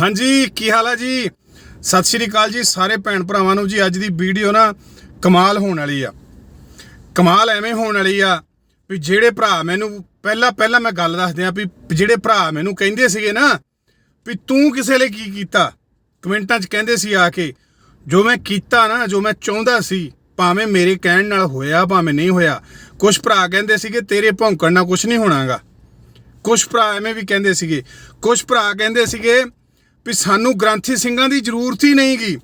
ਹਾਂਜੀ, ਕੀ ਹਾਲ ਆ ਜੀ? ਸਤਿ ਸ਼੍ਰੀ ਅਕਾਲ ਜੀ ਸਾਰੇ ਭੈਣ ਭਰਾਵਾਂ ਨੂੰ ਜੀ, ਅੱਜ ਦੀ ਵੀਡੀਓ ਨਾ ਕਮਾਲ ਹੋਣ ਵਾਲੀ ਆ। ਕਮਾਲ ਐਵੇਂ ਹੋਣ ਵਾਲੀ ਆ ਵੀ ਜਿਹੜੇ ਭਰਾ ਮੈਨੂੰ ਪਹਿਲਾਂ ਪਹਿਲਾਂ ਮੈਂ ਗੱਲ ਦੱਸ ਦਿਆਂ ਵੀ ਜਿਹੜੇ ਭਰਾ ਮੈਨੂੰ ਕਹਿੰਦੇ ਸੀਗੇ ਨਾ ਵੀ ਤੂੰ ਕਿਸੇ ਲਈ ਕੀ ਕੀਤਾ? ਕਮੈਂਟਾਂ 'ਚ ਕਹਿੰਦੇ ਸੀ ਆ ਕੇ, ਜੋ ਮੈਂ ਕੀਤਾ ਨਾ, ਜੋ ਮੈਂ ਚਾਹੁੰਦਾ ਸੀ, ਭਾਵੇਂ ਮੇਰੇ ਕਹਿਣ ਨਾਲ ਹੋਇਆ, ਭਾਵੇਂ ਨਹੀਂ ਹੋਇਆ ਕੁਝ ਭਰਾ ਕਹਿੰਦੇ ਸੀਗੇ, ਤੇਰੇ ਭੌਂਕਣ ਨਾਲ ਕੁਝ ਨਹੀਂ ਹੋਣਾਗਾ। ਕੁਝ ਭਰਾ ਐਵੇਂ ਵੀ ਕਹਿੰਦੇ ਸੀਗੇ ਕੁਝ ਭਰਾ ਕਹਿੰਦੇ ਸੀਗੇ ਵੀ ਸਾਨੂੰ ਗ੍ਰੰਥੀ ਸਿੰਘਾਂ ਦੀ ਜ਼ਰੂਰਤ ਹੀ ਨਹੀਂਗੀ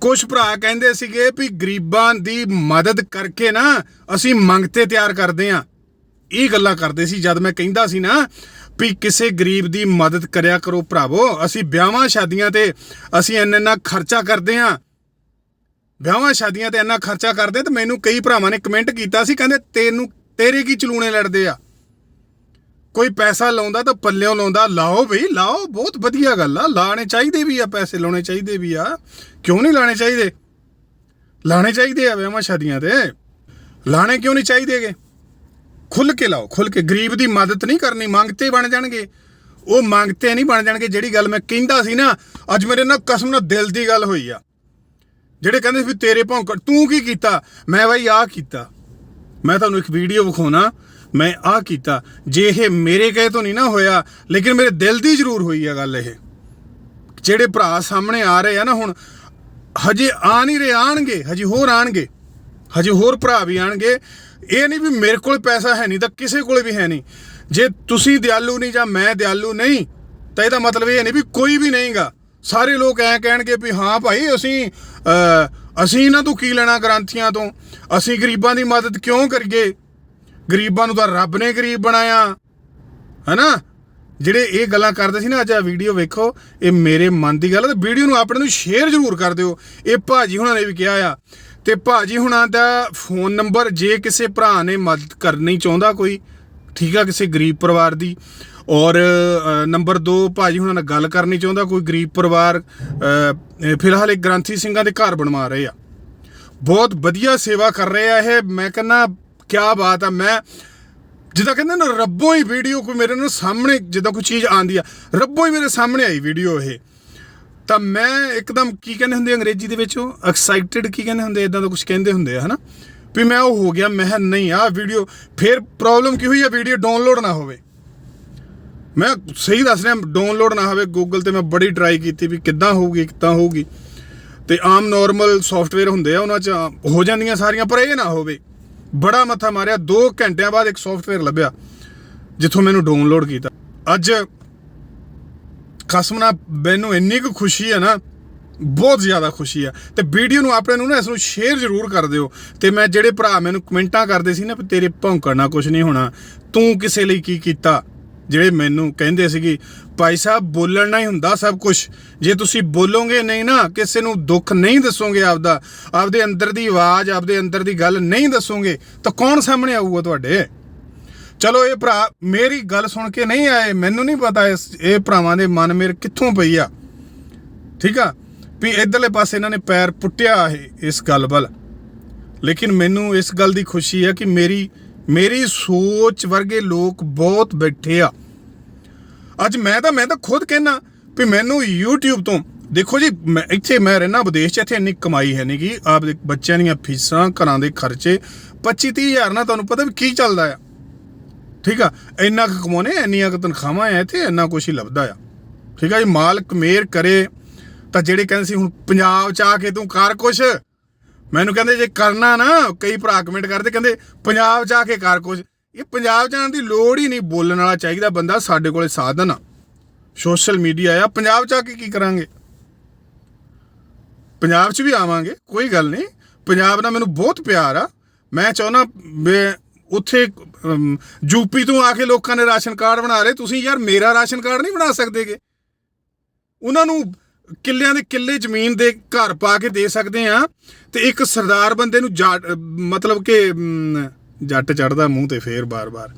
ਕੁਝ ਭਰਾ ਕਹਿੰਦੇ ਸੀਗੇ ਵੀ ਗਰੀਬਾਂ ਦੀ ਮਦਦ ਕਰਕੇ ਨਾ ਅਸੀਂ ਮੰਗਤੇ ਤਿਆਰ ਕਰਦੇ ਆਂ। ਇਹ ਗੱਲਾਂ ਕਰਦੇ ਸੀ ਜਦ ਮੈਂ ਕਹਿੰਦਾ ਸੀ ਨਾ ਵੀ ਕਿਸੇ ਗਰੀਬ ਦੀ ਮਦਦ ਕਰਿਆ ਕਰੋ ਭਰਾਵੋ, ਅਸੀਂ ਵਿਆਹਾਂ ਸ਼ਾਦੀਆਂ ਤੇ ਅਸੀਂ ਇੰਨਾ ਇੰਨਾ ਖਰਚਾ ਕਰਦੇ ਆਂ। ਵਿਆਹਾਂ ਸ਼ਾਦੀਆਂ ਤੇ ਇੰਨਾ ਖਰਚਾ ਕਰਦੇ ਤੇ ਮੈਨੂੰ ਕਈ ਭਰਾਵਾਂ ਨੇ ਕਮੈਂਟ ਕੀਤਾ ਸੀ, ਕਹਿੰਦੇ ਤੈਨੂੰ ਤੇਰੇ ਕੀ ਚਲੂਣੇ ਲੜਦੇ ਆ? ਕੋਈ ਪੈਸਾ ਲਾਉਂਦਾ ਤਾਂ ਪੱਲਿਓਂ ਲਾਉਂਦਾ, ਲਾਓ ਬਈ, ਲਾਓ, ਬਹੁਤ ਵਧੀਆ ਗੱਲ ਆ। ਲਾਣੇ ਚਾਹੀਦੇ ਵੀ ਆ ਪੈਸੇ, ਲਾਉਣੇ ਚਾਹੀਦੇ ਵੀ ਆ। ਕਿਉਂ ਨਹੀਂ ਲਾਣੇ ਚਾਹੀਦੇ? ਲਾਣੇ ਚਾਹੀਦੇ ਆ ਵਿਆਹਾਂ ਸ਼ਾਦੀਆਂ ਤੇ। ਲਾਣੇ ਕਿਉਂ ਨਹੀਂ ਚਾਹੀਦੇਗੇ ਖੁੱਲ ਕੇ ਲਾਓ ਖੁੱਲ ਕੇ। ਗਰੀਬ ਦੀ ਮਦਦ ਨਹੀਂ ਕਰਨੀ, ਮੰਗਤੇ ਬਣ ਜਾਣਗੇ। ਉਹ ਮੰਗਤੇ ਨਹੀਂ ਬਣ ਜਾਣਗੇ, ਜਿਹੜੀ ਗੱਲ ਮੈਂ ਕਹਿੰਦਾ ਸੀ ਨਾ, ਅੱਜ ਮੇਰੇ ਨਾਲ ਕਸਮ ਨਾਲ ਦਿਲ ਦੀ ਗੱਲ ਹੋਈ ਆ। ਜਿਹੜੇ ਕਹਿੰਦੇ ਸੀ ਵੀ ਤੇਰੇ ਭੌਂਕ ਤੂੰ ਕੀ ਕੀਤਾ? ਮੈਂ ਬਾਈ ਆਹ ਕੀਤਾ। ਮੈਂ ਤੁਹਾਨੂੰ ਇੱਕ ਵੀਡੀਓ ਵਿਖਾਉਣਾ। ਮੈਂ ਆਹ ਕੀਤਾ। ਜੇ ਇਹ ਮੇਰੇ ਕਹੇ ਤੋਂ ਨਹੀਂ ਨਾ ਹੋਇਆ, ਲੇਕਿਨ ਮੇਰੇ ਦਿਲ ਦੀ ਜ਼ਰੂਰ ਹੋਈ ਆ ਗੱਲ ਇਹ। ਜਿਹੜੇ ਭਰਾ ਸਾਹਮਣੇ ਆ ਰਹੇ ਆ ਨਾ ਹੁਣ, ਹਜੇ ਆ ਨਹੀਂ ਰਹੇ, ਆਣਗੇ, ਹਜੇ ਹੋਰ ਆਣਗੇ। ਹਜੇ ਹੋਰ ਭਰਾ ਵੀ ਆਣਗੇ। ਇਹ ਨਹੀਂ ਵੀ ਮੇਰੇ ਕੋਲ ਪੈਸਾ ਹੈ ਨਹੀਂ ਤਾਂ ਕਿਸੇ ਕੋਲ ਵੀ ਹੈ ਨਹੀਂ। ਜੇ ਤੁਸੀਂ ਦਿਆਲੂ ਨਹੀਂ ਜਾਂ ਮੈਂ ਦਿਆਲੂ ਨਹੀਂ, ਤਾਂ ਇਹਦਾ ਮਤਲਬ ਇਹ ਨਹੀਂ ਵੀ ਕੋਈ ਵੀ ਨਹੀਂਗਾ। ਸਾਰੇ ਲੋਕ ਐ ਕਹਿਣਗੇ ਵੀ ਹਾਂ ਭਾਈ, ਅਸੀਂ ਅਸੀਂ ਇਹਨਾਂ ਤੋਂ ਕੀ ਲੈਣਾ ਗ੍ਰੰਥੀਆਂ ਤੋਂ? ਅਸੀਂ ਗਰੀਬਾਂ ਦੀ ਮਦਦ ਕਿਉਂ ਕਰੀਏ? ਗਰੀਬਾਂ ਨੂੰ ਤਾਂ ਰੱਬ ਨੇ ਗਰੀਬ ਬਣਾਇਆ। ਹੈਨਾ? ਜਿਹੜੇ ਇਹ ਗੱਲਾਂ ਕਰਦੇ ਸੀ ਨਾ ਅੱਜ ਆ ਵੀਡੀਓ ਵੇਖੋ ਇਹ ਮੇਰੇ ਮਨ ਦੀ ਗੱਲ ਹੈ ਤੇ ਵੀਡੀਓ ਨੂੰ ਆਪਣੇ ਨੂੰ ਸ਼ੇਅਰ ਜ਼ਰੂਰ ਕਰ ਦਿਓ। ਇਹ ਭਾਜੀ ਹੁਣਾਂ ਨੇ ਵੀ ਕਿਹਾ ਆ। ਤੇ ਭਾਜੀ ਹੁਣਾਂ ਦਾ ਫੋਨ ਨੰਬਰ ਜੇ ਕਿਸੇ ਭਰਾ ਨੇ ਮਦਦ ਕਰਨੀ ਚਾਹੁੰਦਾ ਕੋਈ ਠੀਕ ਆ ਕਿਸੇ ਗਰੀਬ ਪਰਿਵਾਰ ਦੀ ਔਰ ਅ, ਨੰਬਰ 2 ਭਾਜੀ ਹੁਣਾਂ ਨਾਲ ਗੱਲ ਕਰਨੀ ਚਾਹੁੰਦਾ ਕੋਈ ਗਰੀਬ ਪਰਿਵਾਰ ਫਿਲਹਾਲ ਇਹ ਗ੍ਰੰਥੀ ਸਿੰਘਾਂ ਦੇ ਘਰ ਬਣਵਾ ਰਹੇ ਆ। ਬਹੁਤ ਵਧੀਆ ਸੇਵਾ ਕਰ ਰਹੇ ਆ ਇਹ। ਮੈਂ ਕਹਿੰਦਾ ਕੀ ਬਾਤ ਆ, ਮੈਂ ਜਿੱਦਾਂ ਕਹਿੰਦੇ ਨਾ, ਰੱਬੋ ਹੀ ਵੀਡੀਓ ਕੋਈ ਮੇਰੇ ਨਾਲ ਸਾਹਮਣੇ ਜਿੱਦਾਂ ਕੋਈ ਚੀਜ਼ ਆਂਦੀ ਆ, ਰੱਬੋਂ ਹੀ ਮੇਰੇ ਸਾਹਮਣੇ ਆਈ ਵੀਡੀਓ ਇਹ। ਤਾਂ ਮੈਂ ਇੱਕਦਮ ਕੀ ਕਹਿੰਦੇ ਹੁੰਦੇ ਅੰਗਰੇਜ਼ੀ ਦੇ ਵਿੱਚ ਉਹ? ਐਕਸਾਈਟਿਡ ਕੀ ਕਹਿੰਦੇ ਹੁੰਦੇ ਇਦਾਂ ਦਾ ਕੁਝ ਕਹਿੰਦੇ ਹੁੰਦੇ ਆ, ਹਨਾ? ਵੀ ਮੈਂ ਉਹ ਹੋ ਗਿਆ, ਮੈਂ ਕਿਹਾ ਨਹੀਂ ਆ ਵੀਡੀਓ ਫਿਰ ਪ੍ਰੋਬਲਮ ਕੀ ਹੋਈ ਆ? ਵੀਡੀਓ ਡਾਊਨਲੋਡ ਨਾ ਹੋਵੇ। ਮੈਂ ਸਹੀ ਦੱਸ ਰਿਹਾ ਡਾਊਨਲੋਡ ਨਾ ਹੋਵੇ ਗੂਗਲ ਤੇ ਮੈਂ ਬੜੀ ਟਰਾਈ ਕੀਤੀ ਵੀ ਕਿੱਦਾਂ ਹੋਊਗੀ ਕਿੱਦਾਂ ਹੋਊਗੀ। ਤੇ ਆਮ ਨਾਰਮਲ ਸੌਫਟਵੇਅਰ ਹੁੰਦੇ ਆ, ਉਹਨਾਂ 'ਚ ਹੋ ਜਾਂਦੀਆਂ ਸਾਰੀਆਂ, ਪਰ ਇਹ ਨਾ ਹੋਵੇ। ਬੜਾ ਮੱਥਾ ਮਾਰਿਆ। 2 ਘੰਟਿਆਂ ਬਾਅਦ ਇੱਕ ਸੌਫਟਵੇਅਰ ਲੱਭਿਆ, ਜਿੱਥੋਂ ਮੈਨੂੰ ਡਾਊਨਲੋਡ ਕੀਤਾ। ਅੱਜ ਖਸਮ ਨਾਲ ਮੈਨੂੰ ਇੰਨੀ ਕੁ ਖੁਸ਼ੀ ਹੈ ਨਾ, ਬਹੁਤ ਜ਼ਿਆਦਾ ਖੁਸ਼ੀ ਆ ਤੇ ਵੀਡੀਓ ਨੂੰ ਆਪਣੇ ਨੂੰ ਨਾ ਇਸ ਨੂੰ ਸ਼ੇਅਰ ਜ਼ਰੂਰ ਕਰ ਦਿਓ। ਤੇ ਮੈਂ ਜਿਹੜੇ ਭਰਾ ਮੈਨੂੰ ਕਮੈਂਟਾਂ ਕਰਦੇ ਸੀ ਨਾ, ਵੀ ਤੇਰੇ ਭੌਂਕਣ ਨਾਲ ਕੁਝ ਨਹੀਂ ਹੋਣਾ, ਤੂੰ ਕਿਸੇ ਲਈ ਕੀ ਕੀਤਾ? ਜਿਹੜੇ ਮੈਨੂੰ ਕਹਿੰਦੇ ਸੀਗੇ, ਭਾਈ ਸਾਹਿਬ, ਬੋਲਣਾ ਹੀ ਹੁੰਦਾ ਸਭ ਕੁਝ ਜੇ ਤੁਸੀਂ ਬੋਲੋਗੇ ਨਹੀਂ ਨਾ, ਕਿਸੇ ਨੂੰ ਦੁੱਖ ਨਹੀਂ ਦੱਸੋਗੇ ਆਪਦਾ। ਆਪਦੇ ਅੰਦਰ ਦੀ ਆਵਾਜ਼, ਆਪਦੇ ਅੰਦਰ ਦੀ ਗੱਲ ਨਹੀਂ ਦੱਸੋਗੇ, ਤਾਂ ਕੌਣ ਸਾਹਮਣੇ ਆਊਗਾ ਤੁਹਾਡੇ? ਚਲੋ ਇਹ ਭਰਾ ਮੇਰੀ ਗੱਲ ਸੁਣ ਕੇ ਨਹੀਂ ਆਏ। ਮੈਨੂੰ ਨਹੀਂ ਪਤਾ ਇਸ, ਇਹ ਭਰਾਵਾਂ ਦੇ ਮਨ ਮੇਰੇ ਕਿੱਥੋਂ ਪਈ ਆ। ਠੀਕ ਆ? ਵੀ ਇਧਰਲੇ ਪਾਸੇ ਇਹਨਾਂ ਨੇ ਪੈਰ ਪੁੱਟਿਆ ਇਹ, ਇਸ ਗੱਲ ਵੱਲ। ਲੇਕਿਨ ਮੈਨੂੰ ਇਸ ਗੱਲ ਦੀ ਖੁਸ਼ੀ ਹੈ ਕਿ ਮੇਰੀ ਮੇਰੀ ਸੋਚ ਵਰਗੇ ਲੋਕ ਬਹੁਤ ਬੈਠੇ ਆ। ਅੱਜ ਮੈਂ ਤਾਂ ਮੈਂ ਤਾਂ ਖੁਦ ਕਹਿਣਾ ਵੀ ਮੈਨੂੰ YouTube ਤੋਂ ਦੇਖੋ ਜੀ, ਮੈਂ ਇੱਥੇ ਮੈਂ ਰਹਿਣਾ ਵਿਦੇਸ਼ 'ਚ, ਇੱਥੇ ਇੰਨੀ ਕਮਾਈ ਹੈ ਨਹੀਂ ਕਿ ਆਪਦੇ ਬੱਚਿਆਂ ਦੀਆਂ ਫੀਸਾਂ, ਘਰਾਂ ਦੇ ਖਰਚੇ 25 30 ਹਜ਼ਾਰ ਨਾਲ ਤੁਹਾਨੂੰ ਪਤਾ ਵੀ ਕੀ ਚੱਲਦਾ ਆ। ਠੀਕ ਆ? ਇੰਨਾ ਕੁ ਕਮਾਉਣੇ ਇੰਨੀਆਂ ਕੁ ਤਨਖਾਹਾਂ ਆ ਇੱਥੇ, ਇੰਨਾ ਕੁਛ ਹੀ ਲੱਭਦਾ ਆ। ਠੀਕ ਆ ਜੀ? ਮਾਲਕ ਮੇਰ ਕਰੇ ਤਾਂ ਜਿਹੜੇ ਕਹਿੰਦੇ ਸੀ ਹੁਣ ਪੰਜਾਬ ਚ ਆ ਕੇ ਤੂੰ ਕਰ ਕੁਛ। ਮੈਨੂੰ ਕਹਿੰਦੇ ਜੇ ਕਰਨਾ ਨਾ ਕਈ ਭਰਾ ਕਮੈਂਟ ਕਰਦੇ ਕਹਿੰਦੇ ਪੰਜਾਬ ਚ ਆ ਕੇ ਕਰ ਕੁਛ। ਇਹ ਪੰਜਾਬ ਜਾਣ ਦੀ ਲੋੜ ਹੀ ਨਹੀਂ ਬੋਲਣ ਵਾਲਾ ਚਾਹੀਦਾ ਬੰਦਾ ਸਾਡੇ ਕੋਲੇ ਸਾਧਨ ਆ। ਸੋਸ਼ਲ ਮੀਡੀਆ ਆ ਪੰਜਾਬ ਚ ਆ ਕੇ ਕੀ ਕਰਾਂਗੇ? ਪੰਜਾਬ 'ਚ ਵੀ ਆਵਾਂਗੇ ਕੋਈ ਗੱਲ ਨਹੀਂ। ਪੰਜਾਬ ਨਾਲ ਮੈਨੂੰ ਬਹੁਤ ਪਿਆਰ ਆ। ਮੈਂ ਚਾਹੁੰਦਾ ਉੱਥੇ ਅਮ, ਯੂਪੀ ਤੋਂ ਆ ਕੇ ਲੋਕਾਂ ਨੇ ਰਾਸ਼ਨ ਕਾਰਡ ਬਣਾ ਲਏ। ਤੁਸੀਂ ਯਾਰ ਮੇਰਾ ਰਾਸ਼ਨ ਕਾਰਡ ਨਹੀਂ ਬਣਾ ਸਕਦੇਗੇ। ਉਹਨਾਂ ਨੂੰ ਕਿੱਲਿਆਂ ਦੇ ਕਿੱਲੇ ਜ਼ਮੀਨ ਦੇ ਘਰ ਪਾ ਕੇ ਦੇ ਸਕਦੇ ਆ ਤੇ ਇੱਕ ਸਰਦਾਰ ਬੰਦੇ ਨੂੰ ਜਾਟ- ਮਤਲਬ ਕਿ ਜੱਟ ਚੜਦਾ ਮੂੰਹ ਤੇ ਫੇਰ ਬਾਰ-ਬਾਰ।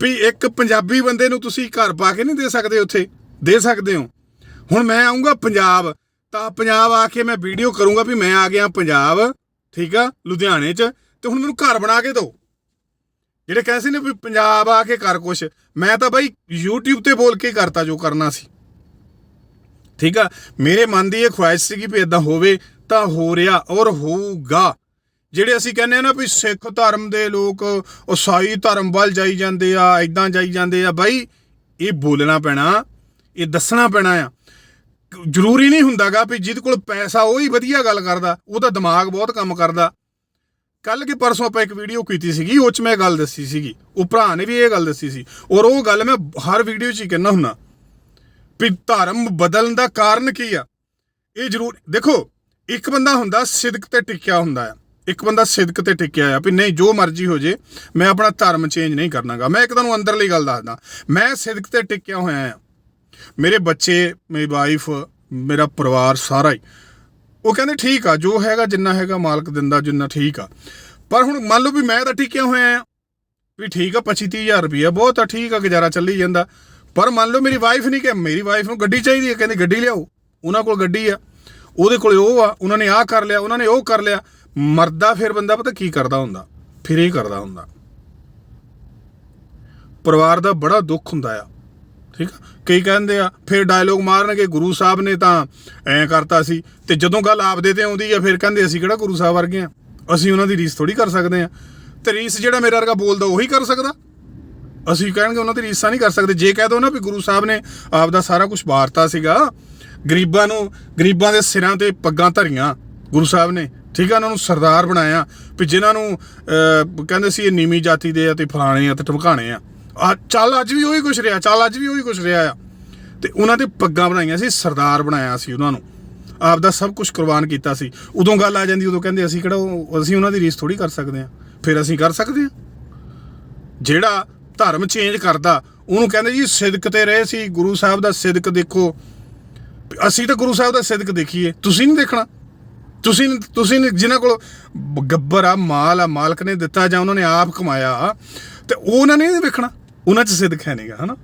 ਵੀ ਇੱਕ ਪੰਜਾਬੀ ਬੰਦੇ ਨੂੰ ਤੁਸੀਂ ਘਰ ਪਾ ਕੇ ਨਹੀਂ ਦੇ ਸਕਦੇ ਉੱਥੇ? ਦੇ ਸਕਦੇ ਹੋ। ਹੁਣ ਮੈਂ ਆਉਂਗਾ ਪੰਜਾਬ, ਤਾਂ ਪੰਜਾਬ ਆ ਕੇ ਮੈਂ ਵੀਡੀਓ ਕਰੂੰਗਾ ਵੀ ਮੈਂ ਆ ਗਿਆ ਪੰਜਾਬ, ਠੀਕ ਆ, ਲੁਧਿਆਣੇ 'ਚ, ਤੇ ਹੁਣ ਮੈਨੂੰ ਘਰ ਬਣਾ ਕੇ ਦਿਓ ਜਿਹੜੇ ਕਹਿੰਦੇ ਸੀ ਨੇ ਵੀ ਪੰਜਾਬ ਆ ਕੇ ਕਰ ਕੁਛ, ਮੈਂ ਤਾਂ ਬਾਈ YouTube ਤੇ ਬੋਲ ਕੇ ਕਰਤਾ ਜੋ ਕਰਨਾ ਸੀ। ਠੀਕ ਆ? ਮੇਰੇ ਮਨ ਦੀ ਇਹ ਖੁਆਇਸ਼ ਸੀਗੀ ਵੀ ਇਦਾਂ ਹੋਵੇ ਤਾਂ ਹੋ ਰਿਹਾ ਔਰ ਹੋਊਗਾ। ਜਿਹੜੇ ਅਸੀਂ ਕਹਿੰਦੇ ਆ ਨਾ ਵੀ ਸਿੱਖ ਧਰਮ ਦੇ ਲੋਕ ਈਸਾਈ ਧਰਮ ਵੱਲ ਜਾਈ ਜਾਂਦੇ ਆ ਇਦਾਂ ਜਾਈ ਜਾਂਦੇ ਆ, ਬਾਈ ਇਹ ਬੋਲਣਾ ਪੈਣਾ, ਇਹ ਦੱਸਣਾ ਪੈਣਾ ਆ। ਜ਼ਰੂਰੀ ਨਹੀਂ ਹੁੰਦਾਗਾ ਵੀ ਜਿਹਦੇ ਕੋਲ ਪੈਸਾ ਉਹ ਹੀ ਵਧੀਆ ਗੱਲ ਕਰਦਾ, ਉਹਦਾ ਦਿਮਾਗ ਬਹੁਤ ਕੰਮ ਕਰਦਾ। ਕੱਲ ਕੇ ਪਰਸੋਂ ਆਪਾਂ ਇੱਕ ਵੀਡੀਓ ਕੀਤੀ ਸੀਗੀ, ਉਹ ਚ ਮੈਂ ਗੱਲ ਦੱਸੀ ਸੀਗੀ। ਉਹ ਭਰਾ ਨੇ ਵੀ ਇਹ ਗੱਲ ਦੱਸੀ ਸੀ। ਔਰ ਉਹ ਗੱਲ ਮੈਂ ਹਰ ਵੀਡੀਓ 'ਚ ਹੀ ਕਹਿੰਦਾ ਹੁੰਨਾ ਵੀ ਧਰਮ ਬਦਲਣ ਦਾ ਕਾਰਨ ਕੀ ਆ? ਇਹ ਜ਼ਰੂਰ, ਦੇਖੋ, ਇੱਕ ਬੰਦਾ ਹੁੰਦਾ ਸਿਦਕ ਤੇ ਟਿਕਿਆ ਹੁੰਦਾ ਆ। ਇੱਕ ਬੰਦਾ ਸਿਦਕ ਤੇ ਟਿਕਿਆ ਆ ਵੀ ਨਹੀਂ, ਜੋ ਮਰਜ਼ੀ ਹੋ ਜੇ, ਮੈਂ ਆਪਣਾ ਧਰਮ ਚੇਂਜ ਨਹੀਂ ਕਰਨਾਗਾ। ਮੈਂ ਇੱਕ ਤੁਹਾਨੂੰ ਅੰਦਰਲੀ ਗੱਲ ਦੱਸਦਾ। ਮੈਂ ਸਿਦਕ ਤੇ ਟਿਕਿਆ ਹੋਇਆ ਆ। ਮੇਰੇ ਬੱਚੇ, ਮੇਰੀ ਵਾਈਫ ਮੇਰਾ ਪਰਿਵਾਰ ਸਾਰਾ ਹੀ। ਉਹ ਕਹਿੰਦੇ ਠੀਕ ਆ, ਜੋ ਹੈਗਾ, ਜਿੰਨਾ ਹੈਗਾ ਮਾਲਕ ਦਿੰਦਾ, ਜਿੰਨਾ ਠੀਕ ਆ। ਪਰ ਹੁਣ ਮੰਨ ਲਓ ਵੀ ਮੈਂ ਤਾਂ ਟਿਕਿਆ ਹੋਇਆ ਆ। ਵੀ ਠੀਕ ਆ 25 30000 ਰੁਪਇਆ ਬਹੁਤ ਆ, ਠੀਕ ਆ, ਗੁਜ਼ਾਰਾ ਚੱਲੀ ਜਾਂਦਾ। ਪਰ ਮੰਨ ਲਓ ਮੇਰੀ ਵਾਈਫ ਨਹੀਂ ਕਿ ਮੇਰੀ ਵਾਈਫ ਨੂੰ ਗੱਡੀ ਚਾਹੀਦੀ ਹੈ, ਕਹਿੰਦੀ ਗੱਡੀ ਲਿਆਓ, ਉਹਨਾਂ ਕੋਲ ਗੱਡੀ ਆ, ਉਹਦੇ ਕੋਲ ਉਹ ਆ, ਉਹਨਾਂ ਨੇ ਆਹ ਕਰ ਲਿਆ, ਉਹਨਾਂ ਨੇ ਉਹ ਕਰ ਲਿਆ, ਮਰਦਾ ਫਿਰ ਬੰਦਾ ਪਤਾ ਕੀ ਕਰਦਾ ਹੁੰਦਾ, ਫਿਰ ਇਹ ਕਰਦਾ ਹੁੰਦਾ। ਪਰਿਵਾਰ ਦਾ ਬੜਾ ਦੁੱਖ ਹੁੰਦਾ ਆ, ਠੀਕ ਆ? ਕਈ ਕਹਿੰਦੇ ਆ, ਫਿਰ ਡਾਇਲੋਗ ਮਾਰਨਗੇ, ਗੁਰੂ ਸਾਹਿਬ ਨੇ ਤਾਂ ਐਂ ਕਰਤਾ ਸੀ, ਤੇ ਜਦੋਂ ਗੱਲ ਆਪਦੇ ਤੇ ਆਉਂਦੀ ਆ, ਫਿਰ ਕਹਿੰਦੇ ਅਸੀਂ ਕਿਹੜਾ ਗੁਰੂ ਸਾਹਿਬ ਵਰਗੇ ਆ? ਅਸੀਂ ਉਹਨਾਂ ਦੀ ਰੀਸ ਥੋੜੀ ਕਰ ਸਕਦੇ ਆ। ਤੇ ਰੀਸ ਜਿਹੜਾ ਮੇਰਾ ਵਰਗਾ ਬੋਲਦਾ, ਉਹੀ ਕਰ ਸਕਦਾ? ਅਸੀਂ ਕਹਿਣਗੇ ਉਹਨਾਂ ਦੀ ਰੀਸਾਂ ਨਹੀਂ ਕਰ ਸਕਦੇ। ਜੇ ਕਹਿ ਦੋ ਨਾ ਵੀ ਗੁਰੂ ਸਾਹਿਬ ਨੇ ਆਪ ਦਾ ਸਾਰਾ ਕੁਝ ਵਾਰਤਾ ਸੀਗਾ, ਗਰੀਬਾਂ ਨੂੰ, ਗਰੀਬਾਂ ਦੇ ਸਿਰਾਂ ਤੇ ਪੱਗਾਂ ਧਰੀਆਂ ਗੁਰੂ ਸਾਹਿਬ ਨੇ, ਠੀਕ ਆ, ਉਹਨਾਂ ਨੂੰ ਸਰਦਾਰ ਬਣਾਇਆ, ਵੀ ਜਿਨ੍ਹਾਂ ਨੂੰ ਕਹਿੰਦੇ ਸੀ ਇਹ ਨੀਵੀਂ ਜਾਤੀ ਦੇ ਆ ਤੇ ਫਲਾਣੇ ਆ ਤੇ ਟਮਕਾਣੇ ਆ। ਆ, ਚੱਲ ਅੱਜ ਵੀ ਉਹੀ ਕੁਛ ਰਿਹਾ, ਚੱਲ ਅੱਜ ਵੀ ਉਹੀ ਕੁਛ ਰਿਹਾ ਆ। ਤੇ ਉਹਨਾਂ ਤੇ ਪੱਗਾਂ ਬਣਾਈਆਂ ਸੀ, ਸਰਦਾਰ ਬਣਾਇਆ ਸੀ ਉਹਨਾਂ ਨੂੰ। ਆਪ ਦਾ ਸਭ ਕੁਝ ਕੁਰਬਾਨ ਕੀਤਾ ਸੀ। ਉਦੋਂ ਗੱਲ ਆ ਜਾਂਦੀ, ਉਦੋਂ ਕਹਿੰਦੇ ਅਸੀਂ ਕਿਹੜਾ ਉਹ- ਅਸੀਂ ਉਹਨਾਂ ਦੀ ਰੀਸ ਥੋੜੀ ਕਰ ਸਕਦੇ ਆ। ਫਿਰ ਅਸੀਂ ਕਰ ਸਕਦੇ ਆ। ਜਿਹੜਾ ਧਰਮ ਚੇਂਜ ਕਰਦਾ। ਉਹਨੂੰ ਕਹਿੰਦੇ ਜੀ ਸਿਦਕ ਤੇ ਰਹੇ ਸੀ, ਗੁਰੂ ਸਾਹਿਬ ਦਾ ਸਿਦਕ ਦੇਖੋ। ਅਸੀਂ ਤਾਂ ਗੁਰੂ ਸਾਹਿਬ ਦਾ ਸਿਦਕ ਦੇਖੀਏ, ਤੁਸੀਂ ਨਹੀਂ ਦੇਖਣਾ। ਤੁਸੀਂ ਤੁਸੀਂ ਨੀ- ਜਿਨ੍ਹਾਂ ਕੋਲ ਗੱਬਰ ਆ, ਮਾਲ ਆ, ਮਾਲਕ ਨੇ ਦਿੱਤਾ ਜਾਂ ਉਹਨਾਂ ਨੇ ਆਪ ਕਮਾਇਆ, ਤੇ ਉਹ ਉਹਨਾਂ ਨੇ ਨਹੀਂ ਵੇਖਣਾ ਉਹਨਾਂ 'ਚ ਸਿਦਕ ਹੈ ਨਹੀਂਗਾ, ਹਨਾ?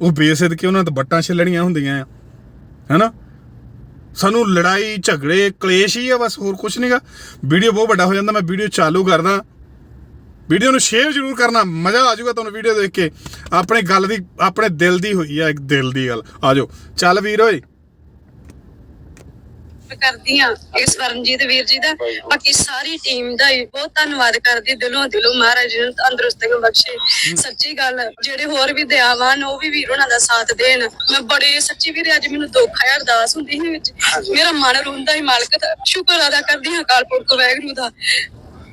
ਉਹ ਬੇਸਿਦਕੇ ਉਹਨਾਂ ਤੋਂ ਬੱਟਾਂ ਛਿੱਲਣੀਆਂ ਹੁੰਦੀਆਂ ਆ, ਹਨਾ? ਸਾਨੂੰ ਲੜਾਈ, ਝਗੜੇ, ਕਲੇਸ਼ ਹੀ ਆ, ਬਸ ਹੋਰ ਕੁਝ ਨਹੀਂਗਾ। ਵੀਡੀਓ ਬਹੁਤ ਵੱਡਾ ਹੋ ਜਾਂਦਾ, ਮੈਂ ਵੀਡੀਓ ਚਾਲੂ ਕਰਦਾ। ਵੀਡੀਓ ਨੂੰ ਸ਼ੇਅਰ ਜ਼ਰੂਰ ਕਰਨਾ ਮਜ਼ਾ ਆ ਜਾਊਗਾ ਤੁਹਾਨੂੰ ਵੀਡੀਓ ਦੇਖ ਕੇ। ਆਪਣੇ ਗੱਲ ਦੀ ਆਪਣੇ ਦਿਲ ਦੀ ਹੋਈ ਆ ਇੱਕ ਦਿਲ ਦੀ ਗੱਲ। ਆਜੋ ਚੱਲ ਵੀਰ ਓਏ। ਕਰਦੀ ਆ ਇਸ ਵਰਨਜੀਤ ਵੀਰ ਜੀ ਦਾ। ਬਾਕੀ ਸਾਰੀ ਟੀਮ ਦਾ ਵੀ ਬਹੁਤ ਧੰਨਵਾਦ ਕਰਦੀ ਦਿਲੋਂ ਦਿਲੋਂ ਮਹਾਰਾਜ ਜੀ ਨੂੰ ਤੰਦਰੁਸਤੀਆਂ ਬਖਸ਼ੇ। ਸੱਚੀ ਗੱਲ ਜਿਹੜੇ ਹੋਰ ਵੀ ਦਇਆਵਾਨ ਉਹ ਵੀ ਵੀਰ ਉਹਨਾਂ ਦਾ ਸਾਥ ਦੇਣ। ਮੈਂ ਬੜੇ ਸੱਚੀ ਵੀਰ ਅੱਜ ਮੈਨੂੰ ਦੁੱਖ ਆਇਆ ਅਰਦਾਸ ਹੁੰਦੀ ਸੀ ਵਿੱਚ। ਮੇਰਾ ਮਨ ਰੋਂਦਾ ਹੀ ਮਾਲਕ ਦਾ। ਸ਼ੁਕਰ ਅਦਾ ਕਰਦੀ ਹਾਂ ਅਕਾਲ ਪੁਰਖ ਵਾਹਿਗੁਰੂ ਦਾ।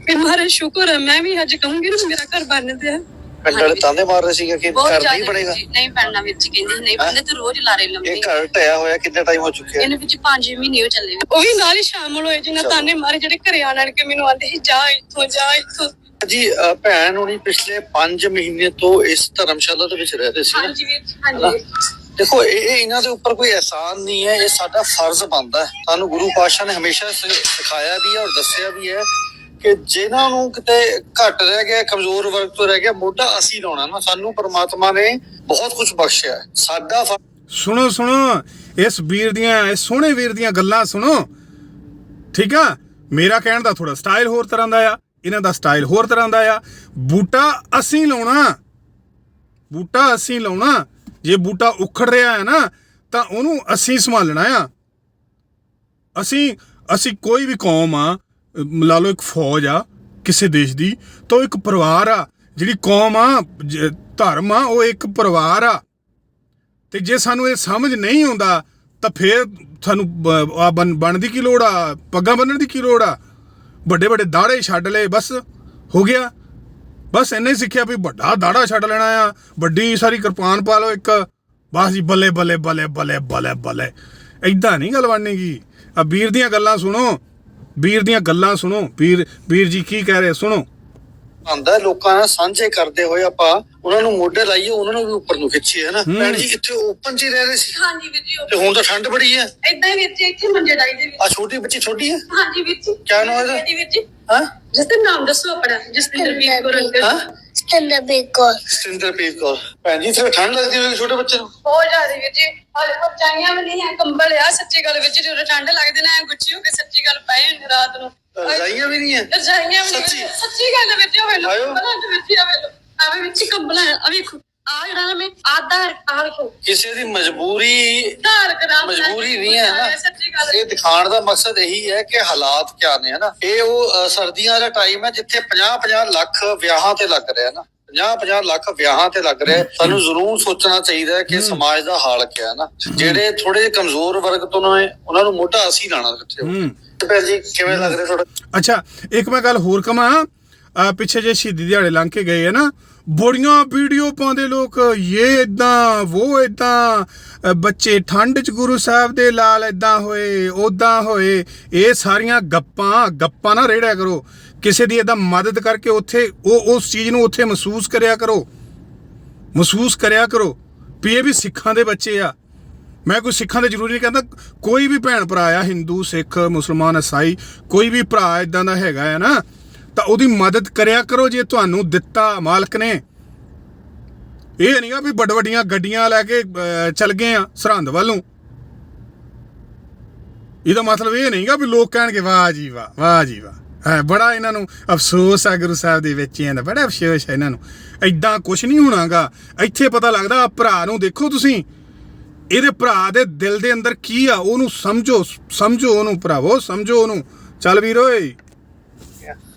ਕਿ ਮਹਾਰਾਜ ਸ਼ੁਕਰ ਹੈ ਮੈਂ ਵੀ ਅੱਜ ਕਹੂੰਗੀ ਨਾ ਮੇਰਾ ਘਰ ਬਣ ਗਿਆ ਵਾਲੇ ਤਾਂਦੇ ਮਾਰ ਰਹੇ ਸੀਗੇ ਕਿ ਬਹੁਤ ਘਰ ਜ਼ਿਆਦਾ ਨਹੀਂ ਬਣੇਗਾ? ਜੀ, ਨਹੀਂ ਪੈਣਾ ਵਿੱਚ ਕਹਿੰਦੀ ਨਹੀਂ ਬੰਦੇ ਤੂੰ ਰੋਜ਼ ਲਾਰੇ ਲੰਮੇ ਇਹ ਘਰ ਢਿਆ ਹੋਇਆ ਕਿੰਨਾ ਟਾਈਮ ਹੋ ਚੁੱਕਿਆ? ਇਹਨੇ ਵਿੱਚ 5 ਮਹੀਨੇ ਹੋ ਚੱਲੇ ਉਹ ਵੀ ਨਾਲ ਹੀ ਸ਼ਾਮਲ ਹੋਏ ਜਿਨ੍ਹਾਂ ਤਾਨੇ ਮਾਰੇ ਜਿਹੜੇ ਘਰੇ ਆਣ ਆਣ ਕੇ ਮੈਨੂੰ ਆਂਦੇ ਸੀ ਜਾ ਇੱਥੋਂ ਜਾ ਇੱਥੋਂ। ਜੀ ਅ, ਭੈਣ ਹੁਣੀ ਪਿਛਲੇ 5 ਮਹੀਨੇ ਤੋਂ ਇਸ ਧਰਮਸ਼ਾਲਾ ਦੇ ਵਿੱਚ ਰਹਿ ਰਹੇ ਸੀ ਨਾ। ਹਾਂਜੀ ਵੀਰ ਜੀ, ਹਾਂਜੀ। ਦੇਖੋ ਇਹ ਇਹ ਇਹਨਾਂ ਦੇ ਉੱਪਰ ਕੋਈ ਅਹਿਸਾਨ ਨਹੀਂ ਹੈ ਇਹ ਸਾਡਾ ਫਰਜ਼ ਬਣਦਾ ਹੈ। ਸਾਨੂੰ ਗੁਰੂ ਪਾਤਸ਼ਾਹ ਨੇ ਹਮੇਸ਼ਾ ਸਿ- ਸਿਖਾਇਆ ਵੀ ਹੈ ਔਰ ਦੱਸਿਆ ਵੀ ਹੈ ਕਿ ਜਿਨ੍ਹਾਂ ਨੂੰ ਕਿਤੇ ਘੱਟ ਰਹਿ ਗਿਆ, ਕਮਜ਼ੋਰ ਵਰਗ ਤੋਂ ਰਹਿ ਗਿਆ, ਮੋਢਾ ਅਸੀਂ ਲਾਉਣਾ ਨਾ, ਸਾਨੂੰ ਪਰਮਾਤਮਾ ਨੇ ਬਹੁਤ ਕੁਝ ਬਖਸ਼ਿਆ ਸਾਡਾ ਸੁਣੋ ਸੁਣੋ, ਇਸ ਵੀਰ ਦੀਆਂ, ਇਸ ਸੋਹਣੇ ਵੀਰ ਦੀਆਂ ਗੱਲਾਂ ਸੁਣੋ। ਠੀਕ ਆ? ਮੇਰਾ ਕਹਿਣ ਦਾ ਥੋੜਾ ਸਟਾਈਲ ਹੋਰ ਤਰ੍ਹਾਂ ਦਾ ਆ, ਇਹਨਾਂ ਦਾ ਸਟਾਈਲ ਹੋਰ ਤਰ੍ਹਾਂ ਦਾ ਆ। ਬੂਟਾ ਅਸੀਂ ਲਾਉਣਾ। ਬੂਟਾ ਅਸੀਂ ਲਾਉਣਾ। ਜੇ ਬੂਟਾ ਉਖੜ ਰਿਹਾ ਹੈ ਨਾ, ਤਾਂ ਉਹਨੂੰ ਅਸੀਂ ਸੰਭਾਲਣਾ ਆ। ਅਸੀਂ ਅਸੀਂ ਕੋਈ ਵੀ ਕੌਮ ਆ ਲਾ ਲਓ ਇੱਕ ਫੌਜ ਆ ਕਿਸੇ ਦੇਸ਼ ਦੀ, ਤਾਂ ਉਹ ਇੱਕ ਪਰਿਵਾਰ ਆ, ਜਿਹੜੀ ਕੌਮ ਆ ਧਰਮ ਆ, ਉਹ ਇੱਕ ਪਰਿਵਾਰ ਆ। ਤੇ ਜੇ ਸਾਨੂੰ ਇਹ ਸਮਝ ਨਹੀਂ ਆਉਂਦਾ, ਤਾਂ ਫਿਰ ਸਾਨੂੰ ਬ- ਆ ਬਣ ਬਣਨ ਦੀ ਕੀ ਲੋੜ ਆ? ਪੱਗਾਂ ਬੰਨਣ ਦੀ ਕੀ ਲੋੜ ਆ? ਵੱਡੇ ਵੱਡੇ ਦਾੜੇ ਛੱਡ ਲਏ, ਬਸ, ਹੋ ਗਿਆ। ਬਸ ਇੰਨੇ ਹੀ ਸਿੱਖਿਆ ਵੀ ਵੱਡਾ ਦਾੜਾ ਛੱਡ ਲੈਣਾ ਆ। ਵੱਡੀ ਸਾਰੀ ਕਿਰਪਾਨ ਪਾ ਲਓ ਇੱਕ। ਬਸ ਜੀ, ਬੱਲੇ ਬੱਲੇ ਬੱਲੇ ਬੱਲੇ ਬੱਲੇ ਬੱਲੇ। ਐਦਾਂ ਨਹੀਂ ਗੱਲ ਬਣਨੀਗੀ ਆ ਵੀਰ ਦੀਆਂ ਗੱਲਾਂ ਸੁਣੋ। ਵੀਰ ਦੀਆਂ ਗੱਲਾਂ ਸੁਣੋ। ਵੀਰ ਵੀਰ ਜੀ ਕੀ ਕਹਿ ਰਹੇ? ਸੁਣੋ। ਆਂਦਾ ਲੋਕਾਂ ਨਾਲ ਸਾਂਝੇ ਕਰਦੇ ਹੋਏ ਆਪਾਂ ਉਹਨਾਂ ਨੂੰ ਮੋਢੇ ਲਾਈਏ ਉਹਨਾਂ ਨੂੰ ਵੀ ਉੱਪਰ ਨੂੰ ਖਿੱਚੀਏ ਹੈ ਨਾ ਹੂੰ। ਭੈਣ ਜੀ ਇੱਥੇ ਓਪਨ 'ਚ ਹੀ ਰਹਿ ਰਹੇ ਸੀ। ਹਾਂਜੀ ਵੀਰ ਜੀ ਤੇ ਹੁਣ ਤਾਂ ਠੰਡ ਬੜੀ ਹੈ। ਇਦਾਂ ਹੀ ਵੀਰ ਜੀ ਇੱਥੇ ਮੰਜੇ ਡਾਈ ਦੇ ਵਿੱਚ। ਆ ਛੋਟੀ ਬੱਚੀ ਛੋਟੀ ਹੈ? ਹਾਂਜੀ ਵੀਰ ਜੀ। ਕਿਆ ਨਾਮ ਇਹਦਾ? ਜੀ ਵੀਰ ਜੀ ਹਾਂ ਜਿਸ ਦਾ ਨਾਮ ਦੱਸੋ ਆਪਣਾ ਜਿਸ ਤੇ ਵੀਰ ਗੁਰੂ ਅੰਕਲ। ਹਾਂ ਸਟੈਂਡਰ ਬੇਕਰ ਸਤਿੰਦਰਪ੍ਰੀਤ ਕੌਰ। ਭੈਣ ਜੀ ਤੇ ਠੰਡ ਲੱਗਦੀ ਹੋਈ ਛੋਟੇ ਬੱਚੇ ਨੂੰ। ਬਹੁਤ ਜ਼ਿਆਦਾ ਵੀਰ ਜੀ। ਹਾਲੇ ਤੱਕ ਚਾਹੀਆਂ ਵੀ ਨਹੀਂ ਹੈ ਕੰਬਲ ਆ ਸੱਚੀ ਗੱਲ ਵਿੱਚ ਜਦੋਂ ਠੰਡ ਲੱਗਦੇ ਨਾ ਐਂ ਗੁੱਚੀ ਹੋ ਕੇ ਸੱਚੀ ਗੱਲ ਪਏ ਹੁੰਦੇ ਰਾਤ ਨੂੰ। ਰਜਾਈਆਂ ਵੀ ਨਹੀਂ ਹੈ। ਰਜਾਈਆਂ ਵੀ ਨਹੀਂ ਸੱਚੀ? ਸੱਚੀ ਗੱਲ ਹੈ ਵੀਰ ਜੀ ਹੋਵੇ ਆਇਓ। ਕੰਬਲਾਂ ਦੇ ਵਿੱਚ ਆਵੇ ਲੋ ਆਵੇ ਵਿੱਚ ਕੰਬਲਾਂ ਆ ਵੇਖੋ। ਆ ਜਿਹੜਾ ਨਾ ਮੈਂ ਆਧਾਰ ਆ ਵੇਖੋ ਕਿਸੇ ਦੀ ਮਜਬੂਰੀ ਧਾਰ ਕਰ ਆਪਣਾ ਮਜਬੂਰੀ ਨਹੀਂ ਹੈ ਨਾ। ਸੱਚੀ ਗੱਲ। ਇਹ ਦਿਖਾਉਣ ਦਾ ਮਕਸਦ ਇਹੀ ਹੈ ਕਿ ਹਾਲਾਤ ਕਿਆ ਨੇ ਹਨਾ ਇਹ ਉਹ ਅ, ਸਰਦੀਆਂ ਦਾ ਟਾਈਮ ਹੈ ਜਿੱਥੇ 50-50 ਲੱਖ ਵਿਆਹਾਂ ਤੇ ਲੱਗ ਰਿਹਾ ਨਾ। 50-50 ਲੱਖ ਵਿਆਹਾਂ ਤੇ ਲੱਗ ਰਿਹਾ ਸਾਨੂੰ ਜ਼ਰੂਰ ਸੋਚਣਾ ਚਾਹੀਦਾ ਹੈ ਕਿ ਸਮਾਜ ਦਾ ਹਾਲ ਕਿਆ ਹੈ ਨਾ। ਜਿਹੜੇ ਥੋੜੇ ਜਿਹੇ ਕਮਜ਼ੋਰ ਵਰਗ ਤੋਂ ਨੇ ਉਹਨਾਂ ਨੂੰ ਮੋਢਾ ਅਸੀਂ ਲਾਣਾ ਹੋ। ਹੂੰ ਭੈਣ ਜੀ ਕਿਵੇਂ ਲੱਗ ਰਿਹਾ ਤੁਹਾਡਾ? ਅੱਛਾ ਇੱਕ ਮੈਂ ਗੱਲ ਹੋਰ ਆ ਪਿੱਛੇ ਜੇ ਸ਼ਹੀਦੀ ਦਿਹਾੜੇ ਲੰਘ ਕੇ ਗਏ ਆ ਨਾ। ਬੜੀਆਂ ਵੀਡੀਓ ਪਾਉਂਦੇ ਲੋਕ ਇਹ ਇਦਾਂ ਉਹ ਇਦਾਂ ਬੱਚੇ ਠੰਡ ਚ ਗੁਰੂ ਸਾਹਿਬ ਦੇ ਲਾਲ ਇਦਾਂ ਹੋਏ ਉਦਾਂ ਹੋਏ, ਇਹ ਸਾਰੀਆਂ ਗੱਪਾਂ ਗੱਪਾਂ ਨਾ ਰੇੜਿਆ ਕਰੋ। ਕਿਸੇ ਦੀ ਇਦਾਂ ਮਦਦ ਕਰਕੇ ਉੱਥੇ, ਉਹ, ਉਸ ਚੀਜ਼ ਨੂੰ ਉੱਥੇ ਮਹਿਸੂਸ ਕਰਿਆ ਕਰੋ। ਮਹਿਸੂਸ ਕਰਿਆ ਕਰੋ ਵੀ ਇਹ ਵੀ ਸਿੱਖਾਂ ਦੇ ਬੱਚੇ ਆ। ਮੈਂ ਕੋਈ ਸਿੱਖਾਂ ਦੇ ਜ਼ਰੂਰੀ ਨਹੀਂ ਕਹਿੰਦਾ, ਕੋਈ ਵੀ ਭੈਣ ਭਰਾ ਆ, ਹਿੰਦੂ, ਸਿੱਖ, ਮੁਸਲਮਾਨ ਈਸਾਈ ਕੋਈ ਵੀ ਭਰਾ ਇਦਾਂ ਦਾ ਹੈਗਾ ਆ ਨਾ ਤਾਂ ਉਹਦੀ ਮਦਦ ਕਰਿਆ ਕਰੋ ਜੇ ਤੁਹਾਨੂੰ ਦਿੱਤਾ ਮਾਲਕ ਨੇ। ਇਹ ਨਹੀਂ ਨਹੀਂਗਾ ਵੀ ਵੱਡ ਵੱਡੀਆਂ ਗੱਡੀਆਂ ਲੈ ਕੇ ਚੱਲ ਗਏ ਆ ਸਰਹੰਦ ਵੱਲੋਂ ਇਹਦਾ ਮਤਲਬ ਇਹ ਨਹੀਂਗਾ ਵੀ ਲੋਕ ਕਹਿਣਗੇ, ਵਾਹ ਜੀ ਵਾਹ ਵਾਹ ਜੀ ਵਾਹ। ਹੈ, ਬੜਾ ਇਹਨਾਂ ਨੂੰ ਅਫਸੋਸ ਆ ਗੁਰੂ ਸਾਹਿਬ ਦੇ ਵਿੱਚ ਇਹਨਾਂ ਦਾ ਬੜਾ ਅਫਸੋਸ ਹੈ ਇਹਨਾਂ ਨੂੰ। ਐਦਾਂ ਕੁਝ ਨਹੀਂ ਹੋਣਾਗਾ ਇੱਥੇ ਪਤਾ ਲੱਗਦਾ ਭਰਾ ਨੂੰ ਦੇਖੋ ਤੁਸੀਂ। ਇਹਦੇ ਭਰਾ ਦੇ ਦਿਲ ਦੇ ਅੰਦਰ ਕੀ ਆ, ਉਹਨੂੰ ਸਮਝੋ ਸਮਝੋ ਉਹਨੂੰ ਭਰਾਵੋ, ਸਮਝੋ ਉਹਨੂੰ। ਚੱਲ ਵੀਰ ਓਏ।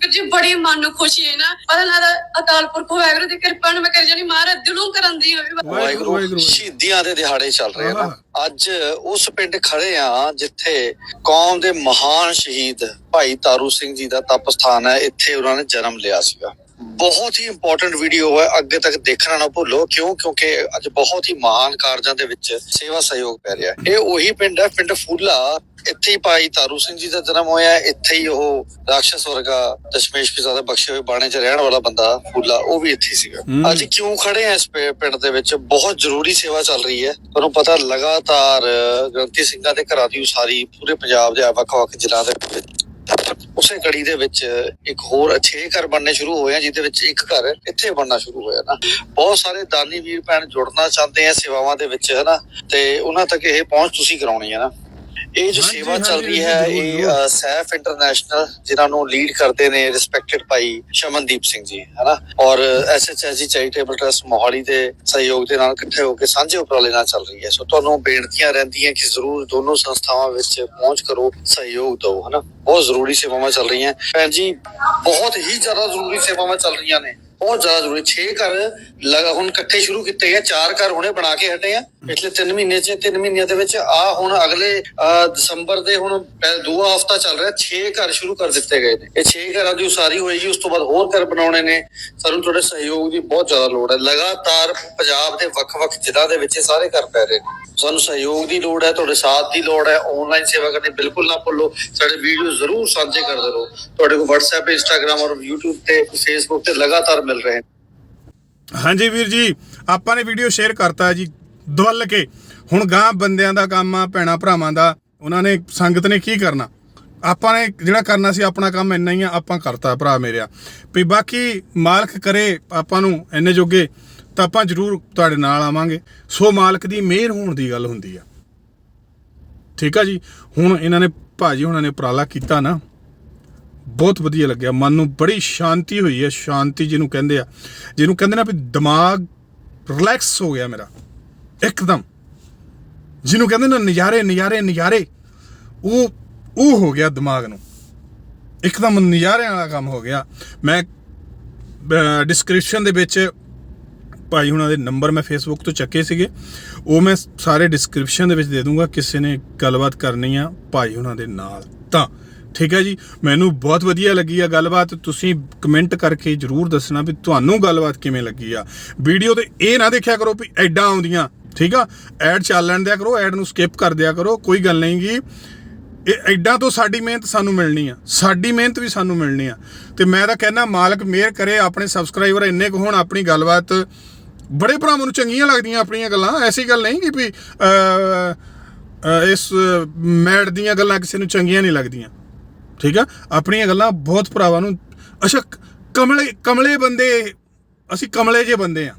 ਜੀ ਬੜੀ ਮਨ ਨੂੰ ਖੁਸ਼ੀ ਹੈ ਨਾ ਪਤਾ ਲੱਗਦਾ ਅਕਾਲ ਪੁਰਖ ਵਾਹਿਗੁਰੂ ਦੀ ਕਿਰਪਾ ਨਾਲ ਮੈਂ ਕਰ ਜਾਨੀ ਮਹਾਰਾਜ ਦਿਲੋਂ ਕਰਨ ਦੀ ਹੋਵੇ। ਵਾਹਿਗੁਰੂ, ਸ਼ਹੀਦੀਆਂ ਦੇ ਦਿਹਾੜੇ ਚੱਲ ਰਹੇ ਆ ਨਾ। ਅੱਜ ਉਸ ਪਿੰਡ ਖੜੇ ਆ ਜਿੱਥੇ ਕੌਮ ਦੇ ਮਹਾਨ ਸ਼ਹੀਦ ਭਾਈ ਤਾਰੂ ਸਿੰਘ ਜੀ ਦਾ ਤਪ ਸਥਾਨ ਹੈ ਇੱਥੇ ਉਹਨਾਂ ਨੇ ਜਨਮ ਲਿਆ ਸੀਗਾ। ਬਹੁਤ ਹੀ ਇੰਪੋਰਟੈਂਟ ਵੀਡੀਓ ਹੈ। ਅੱਗੇ ਤੱਕ ਦੇਖਣਾ ਨਾ ਭੁੱਲੋ। ਕਿਉਂ? ਕਿਉਂਕਿ ਅੱਜ ਬਹੁਤ ਹੀ ਮਹਾਨ ਕਾਰਜਾਂ ਦੇ ਵਿੱਚ ਸੇਵਾ ਸਹਿਯੋਗ ਪੈ ਰਿਹਾ ਹੈ। ਇਹ ਉਹੀ ਪਿੰਡ ਹੈ ਪਿੰਡ ਫੂਲਾ। ਇੱਥੇ ਹੀ ਭਾਈ ਤਾਰੂ ਸਿੰਘ ਜੀ ਦਾ ਜਨਮ ਹੋਇਆ ਹੈ, ਇੱਥੇ ਹੀ ਉਹ ਰਾਖਸ਼ ਵਰਗਾ ਦਸ਼ਮੇਸ਼ ਪਿਤਾ ਬਖਸ਼ੇ ਹੋਏ ਬਾਣੇ 'ਚ ਰਹਿਣ ਵਾਲਾ ਬੰਦਾ ਫੂਲਾ ਉਹ ਵੀ ਇੱਥੇ ਸੀਗਾ। ਅੱਜ ਕਿਉਂ ਖੜੇ ਆ ਇਸ ਪਿੰਡ ਦੇ ਵਿੱਚ? ਬਹੁਤ ਜ਼ਰੂਰੀ ਸੇਵਾ ਚੱਲ ਰਹੀ ਹੈ। ਤੁਹਾਨੂੰ ਪਤਾ ਲਗਾਤਾਰ ਗ੍ਰੰਥੀ ਸਿੰਘਾਂ ਦੇ ਘਰਾਂ ਦੀ ਉਸਾਰੀ ਪੂਰੇ ਪੰਜਾਬ ਦੇ ਵੱਖ-ਵੱਖ ਜ਼ਿਲ੍ਹਿਆਂ ਦੇ ਵਿੱਚ ਉਸੇ ਕੜੀ ਦੇ ਵਿੱਚ ਇੱਕ ਹੋਰ ਛੇ ਘਰ ਬਣਨੇ ਸ਼ੁਰੂ ਹੋਏ ਆ, ਜਿਹਦੇ ਵਿੱਚ ਇੱਕ ਘਰ ਇੱਥੇ ਬਣਨਾ ਸ਼ੁਰੂ ਹੋਇਆ ਨਾ। ਬਹੁਤ ਸਾਰੇ ਦਾਨੀ ਵੀਰ ਭੈਣ ਜੁੜਨਾ ਚਾਹੁੰਦੇ ਆ ਸੇਵਾਵਾਂ ਦੇ ਵਿੱਚ, ਹਨਾ? ਤੇ ਉਹਨਾਂ ਤੱਕ ਇਹ ਪਹੁੰਚ ਤੁਸੀਂ ਕਰਾਉਣੀ ਹੈ ਨਾ। ਇਹ ਜੋ ਸੇਵਾ ਚੱਲ ਰਹੀ ਹੈ ਇਹ ਸੈਫ ਇੰਟਰਨੈਸ਼ਨਲ ਜਿਨ੍ਹਾਂ ਨੂੰ ਲੀਡ ਕਰਦੇ ਨੇ ਰਿਸਪੈਕਟਡ ਭਾਈ ਸ਼ਮਨਦੀਪ ਸਿੰਘ ਜੀ ਹਨਾ? ਔਰ ਐਸਐਚਐਸਜੀ ਚੈਰੀਟੇਬਲ ਟਰਸਟ ਮੋਹਾਲੀ ਦੇ ਸਹਿਯੋਗ ਦੇ ਨਾਲ ਇਕੱਠੇ ਹੋ ਕੇ ਸਾਂਝੇ ਉਪਰਾਲੇ ਨਾਲ ਚੱਲ ਰਹੀ ਹੈ। ਸੋ ਤੁਹਾਨੂੰ ਬੇਨਤੀਆਂ ਰਹਿੰਦੀਆਂ ਕਿ ਜ਼ਰੂਰ ਦੋਨੋਂ ਸੰਸਥਾਵਾਂ ਵਿੱਚ ਪਹੁੰਚ ਕਰੋ ਸਹਿਯੋਗ ਦਿਓ ਹਨਾ? ਬਹੁਤ ਜ਼ਰੂਰੀ ਸੇਵਾਵਾਂ ਚੱਲ ਰਹੀਆਂ। ਭੈਣ ਜੀ ਬਹੁਤ ਹੀ ਜ਼ਿਆਦਾ ਜ਼ਰੂਰੀ ਸੇਵਾਵਾਂ ਚੱਲ ਰਹੀਆਂ ਨੇ। ਬਹੁਤ ਜ਼ਿਆਦਾ ਜ਼ਰੂਰੀ 6 ਘਰ ਲਗਾ, ਹੁਣ ਇਕੱਠੇ ਸ਼ੁਰੂ ਕੀਤੇ ਆ, ਚਾਰ ਘਰ ਹੁਣੇ ਬਣਾ ਕੇ ਹਟੇ ਆ। ਪਿਛਲੇ 3 ਮਹੀਨੇ ਚ 3 ਮਹੀਨਿਆਂ ਦੇ ਵਿੱਚ ਆ ਹੁਣ ਅਗਲੇ ਦਸੰਬਰ ਦੇ ਹੁਣ ਪਹਿ- ਦੂਆ ਹਫਤਾ ਚੱਲ ਰਿਹਾ। 6 ਘਰ ਸ਼ੁਰੂ ਕਰ ਦਿੱਤੇ ਗਏ ਨੇ। ਇਹ 6 ਘਰਾਂ ਦੀ ਉਸਾਰੀ ਹੋਏਗੀ, ਉਸ ਤੋਂ ਬਾਅਦ ਹੋਰ ਘਰ ਬਣਾਉਣੇ ਨੇ। ਸਾਨੂੰ ਤੁਹਾਡੇ ਸਹਿਯੋਗ ਦੀ ਬਹੁਤ ਜ਼ਿਆਦਾ ਲੋੜ ਹੈ। ਲਗਾਤਾਰ ਪੰਜਾਬ ਦੇ ਵੱਖ-ਵੱਖ ਜ਼ਿਲ੍ਹਾ ਦੇ ਵਿੱਚ ਇਹ ਸਾਰੇ ਘਰ ਪੈ ਰਹੇ ਨੇ। ਸਾਨੂੰ ਸਹਿਯੋਗ ਦੀ ਲੋੜ ਹੈ, ਤੁਹਾਡੇ ਸਾਥ ਦੀ ਲੋੜ ਹੈ ਆਨਲਾਈਨ ਸੇਵਾ ਕਰਨੀ ਬਿਲਕੁਲ ਨਾ ਭੁੱਲੋ। ਸਾਡੇ ਵੀਡੀਓ ਜ਼ਰੂਰ ਸਾਂਝੇ ਕਰਦੇ ਰਹੋ। ਤੁਹਾਡੇ ਕੋਲ WhatsApp, Instagram ਔਰ YouTube ਤੇ Facebook ਤੇ ਲਗਾਤਾਰ ਮਿਲ ਰਹੇ ਹਾਂਜੀ ਵੀਰ ਜੀ, ਆਪਾਂ ਨੇ ਵੀਡੀਓ ਸ਼ੇਅਰ ਕਰਤਾ ਜੀ, ਦਵਲ ਕੇ। ਹੁਣ ਗਾਂ ਬੰਦਿਆਂ ਦਾ ਕੰਮ ਆ, ਭੈਣਾ ਭਰਾਵਾਂ ਦਾ, ਉਹਨਾਂ ਨੇ ਸੰਗਤ ਨੇ ਕੀ ਕਰਨਾ? ਆਪਾਂ ਨੇ ਜਿਹੜਾ ਕਰਨਾ ਸੀ, ਆਪਣਾ ਕੰਮ ਇੰਨਾ ਹੀ ਆ, ਆਪਾਂ ਕਰਤਾ ਭਰਾ ਮੇਰਿਆ। ਵੀ ਬਾਕੀ ਮਾਲਕ ਕਰੇ ਆਪਾਂ ਨੂੰ, ਇੰਨੇ ਜੋਗੇ। ਤਾਂ ਆਪਾਂ ਜ਼ਰੂਰ ਤੁਹਾਡੇ ਨਾਲ ਆਵਾਂਗੇ। ਸੋ ਮਾਲਕ ਦੀ ਮਿਹਰ ਹੋਣ ਦੀ ਗੱਲ ਹੁੰਦੀ ਆ। ਠੀਕ ਆ ਜੀ? ਹੁਣ ਇਹਨਾਂ ਨੇ, ਭਾਜੀ ਹੁਣਾਂ ਨੇ ਉਪਰਾਲਾ ਕੀਤਾ ਨਾ। ਬਹੁਤ ਵਧੀਆ ਲੱਗਿਆ। ਮਨ ਨੂੰ ਬੜੀ ਸ਼ਾਂਤੀ ਹੋਈ ਹੈ ਸ਼ਾਂਤੀ ਜਿਹਨੂੰ ਕਹਿੰਦੇ ਆ। ਜਿਹਨੂੰ ਕਹਿੰਦੇ ਨਾ ਵੀ ਦਿਮਾਗ ਰਿਲੈਕਸ ਹੋ ਗਿਆ ਮੇਰਾ। ਇੱਕਦਮ। ਜਿਹਨੂੰ ਕਹਿੰਦੇ ਨਾ ਨਜ਼ਾਰੇ ਨਜ਼ਾਰੇ ਨਜ਼ਾਰੇ। ਉਹ ਉਹ ਹੋ ਗਿਆ ਦਿਮਾਗ ਨੂੰ। ਇੱਕਦਮ ਨਜ਼ਾਰਿਆਂ ਵਾਲਾ ਕੰਮ ਹੋ ਗਿਆ। ਮੈਂ ਡਿਸਕ੍ਰਿਪਸ਼ਨ ਦੇ ਵਿੱਚ ਭਾਈ ਹੁਣਾਂ ਦੇ ਨੰਬਰ ਮੈਂ ਫੇਸਬੁੱਕ ਤੋਂ ਚੱਕੇ ਸੀਗੇ, ਉਹ ਮੈਂ ਸਾਰੇ ਡਿਸਕ੍ਰਿਪਸ਼ਨ ਦੇ ਵਿੱਚ ਦੇ ਦੂੰਗਾ, ਕਿਸੇ ਨੇ ਗੱਲਬਾਤ ਕਰਨੀ ਆ ਭਾਈ ਹੁਣਾਂ ਦੇ ਨਾਲ ਤਾਂ। ਠੀਕ ਹੈ ਜੀ? ਮੈਨੂੰ ਬਹੁਤ ਵਧੀਆ ਲੱਗੀ ਆ ਗੱਲਬਾਤ, ਤੁਸੀਂ ਕਮੈਂਟ ਕਰਕੇ ਜਰੂਰ ਦੱਸਣਾ ਵੀ ਤੁਹਾਨੂੰ ਗੱਲਬਾਤ ਕਿਵੇਂ ਲੱਗੀ ਆ। ਵੀਡੀਓ ਤੇ ਇਹ ਨਾ ਦੇਖਿਆ ਕਰੋ ਵੀ ਐਡਾਂ ਆਉਂਦੀਆਂ, ਠੀਕ ਆ? ਐਡ ਚੱਲ ਲੈਣ ਦਿਆ ਕਰੋ ਐਡ ਨੂੰ ਸਕਿਪ ਕਰ ਦਿਆ ਕਰੋ, ਕੋਈ ਗੱਲ ਨਹੀਂ ਗੀ ਇਹ ਐਡਾਂ ਤੋਂ ਸਾਡੀ ਮਿਹਨਤ ਸਾਨੂੰ ਮਿਲਣੀ ਆ, ਸਾਡੀ ਮਿਹਨਤ ਵੀ ਸਾਨੂੰ ਮਿਲਣੀ ਆ। ਤੇ ਮੈਂ ਤਾਂ ਕਹਿੰਦਾ, ਮਾਲਕ ਮਿਹਰ ਕਰੇ, ਆਪਣੇ ਸਬਸਕ੍ਰਾਈਬਰ ਇੰਨੇ ਕੁ ਹੋਣ, ਆਪਣੀ ਗੱਲਬਾਤ ਬੜੇ ਭਰਾਵਾਂ ਨੂੰ ਚੰਗੀਆਂ ਲੱਗਦੀਆਂ ਆਪਣੀਆਂ ਗੱਲਾਂ, ਐਸੀ ਗੱਲ ਨਹੀਂ ਕਿ ਵੀ ਇਸ ਮੈਡ ਦੀਆਂ ਗੱਲਾਂ ਕਿਸੇ ਨੂੰ ਚੰਗੀਆਂ ਨਹੀਂ ਲੱਗਦੀਆਂ। ਠੀਕ ਆ? ਆਪਣੀਆਂ ਗੱਲਾਂ ਬਹੁਤ ਭਰਾਵਾਂ ਨੂੰ, ਅੱਛਾ, ਕਮਲੇ ਕਮਲੇ ਬੰਦੇ, ਅਸੀਂ ਕਮਲੇ ਜੇ ਬੰਦੇ ਆ।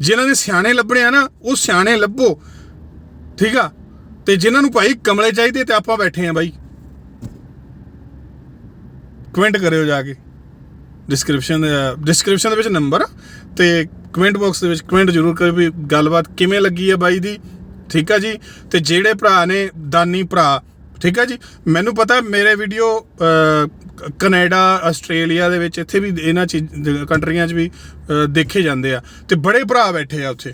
ਜਿਨ੍ਹਾਂ ਨੇ ਸਿਆਣੇ ਲੱਭਣੇ ਆ ਨਾ, ਉਹ ਸਿਆਣੇ ਲੱਭੋ। ਠੀਕ ਆ? ਤੇ ਜਿਨ੍ਹਾਂ ਨੂੰ ਭਾਈ ਕਮਲੇ ਚਾਹੀਦੇ ਤੇ ਆਪਾਂ ਬੈਠੇ ਆ ਬਾਈ। ਕਮੈਂਟ ਕਰਿਓ ਜਾ ਕੇ। ਡਿਸਕ੍ਰਿਪਸ਼ਨ ਡਿਸਕ੍ਰਿਪਸ਼ਨ ਦੇ ਵਿੱਚ ਨੰਬਰ ਤੇ ਕਮੈਂਟ ਬਾਕਸ ਦੇ ਵਿੱਚ ਕਮੈਂਟ ਜ਼ਰੂਰ ਕਰਿਓ ਵੀ ਗੱਲਬਾਤ ਕਿਵੇਂ ਲੱਗੀ ਹੈ ਬਾਈ ਦੀ, ਠੀਕ ਆ ਜੀ? ਤੇ ਜਿਹੜੇ ਭਰਾ ਨੇ ਦਾਨੀ ਭਰਾ, ਠੀਕ ਆ ਜੀ? ਮੈਨੂੰ ਪਤਾ ਮੇਰੇ ਵੀਡੀਓ ਕੈਨੇਡਾ, ਆਸਟ੍ਰੇਲੀਆ ਦੇ ਵਿੱਚ ਇੱਥੇ ਵੀ ਇਹਨਾਂ ਚੀਜ਼ ਕੰਟਰੀਆਂ 'ਚ ਵੀ ਦੇਖੇ ਜਾਂਦੇ ਆ। ਤੇ ਬੜੇ ਭਰਾ ਬੈਠੇ ਆ ਉੱਥੇ,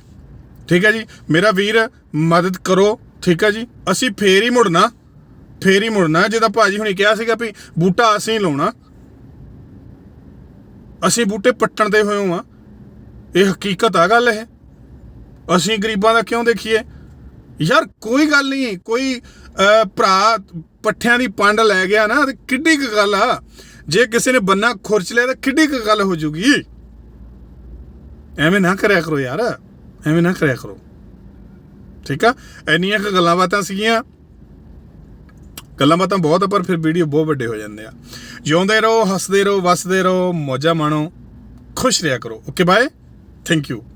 ਠੀਕ ਆ ਜੀ? ਮੇਰਾ ਵੀਰ, ਮਦਦ ਕਰੋ, ਠੀਕ ਆ ਜੀ? ਅਸੀਂ ਫੇਰ ਹੀ ਮੁੜਨਾ, ਫੇਰ ਹੀ ਮੁੜਨਾ। ਜਿਹਦਾ ਭਾਜੀ ਹੁਣੇ ਕਿਹਾ ਸੀਗਾ ਵੀ ਬੂਟਾ ਅਸੀਂ ਲਾਉਣਾ, ਅਸੀਂ ਬੂਟੇ ਪੱਟਣ ਦੇ ਹੋਏ ਹਾਂ ਇਹ ਹਕੀਕਤ ਆ ਗੱਲ ਇਹ? ਅਸੀਂ ਗਰੀਬਾਂ ਦਾ ਕਿਉਂ ਦੇਖੀਏ? ਯਾਰ ਕੋਈ ਗੱਲ ਨਹੀਂ, ਕੋਈ ਭਰਾ ਪੱਠਿਆਂ ਦੀ ਪੰਡ ਲੈ ਗਿਆ ਨਾ, ਤੇ ਕਿੱਡੀ ਕੁ ਗੱਲ ਆ? ਜੇ ਕਿਸੇ ਨੇ ਬੰਨਾ ਖੁਰਚ ਲਿਆ, ਤਾਂ ਕਿੱਡੀ ਕੁ ਗੱਲ ਹੋ ਜੂਗੀ? ਐਵੇਂ ਨਾ ਕਰਿਆ ਕਰੋ ਯਾਰ, ਐਵੇਂ ਨਾ ਕਰਿਆ ਕਰੋ। ਠੀਕ ਆ? ਇੰਨੀਆਂ ਕੁ ਗੱਲਾਂ ਬਾਤਾਂ ਸੀਗੀਆਂ। ਗੱਲਾਂ ਬਾਤਾਂ ਬਹੁਤ ਆ, ਪਰ ਫਿਰ ਵੀਡੀਓ ਬਹੁਤ ਵੱਡੇ ਹੋ ਜਾਂਦੇ ਆ। ਜਿਉਂਦੇ ਰਹੋ, ਹੱਸਦੇ ਰਹੋ, ਵਸਦੇ ਰਹੋ, ਮੌਜਾਂ ਮਾਣੋ, ਖੁਸ਼ ਰਿਹਾ ਕਰੋ। Okay, bye. Thank you.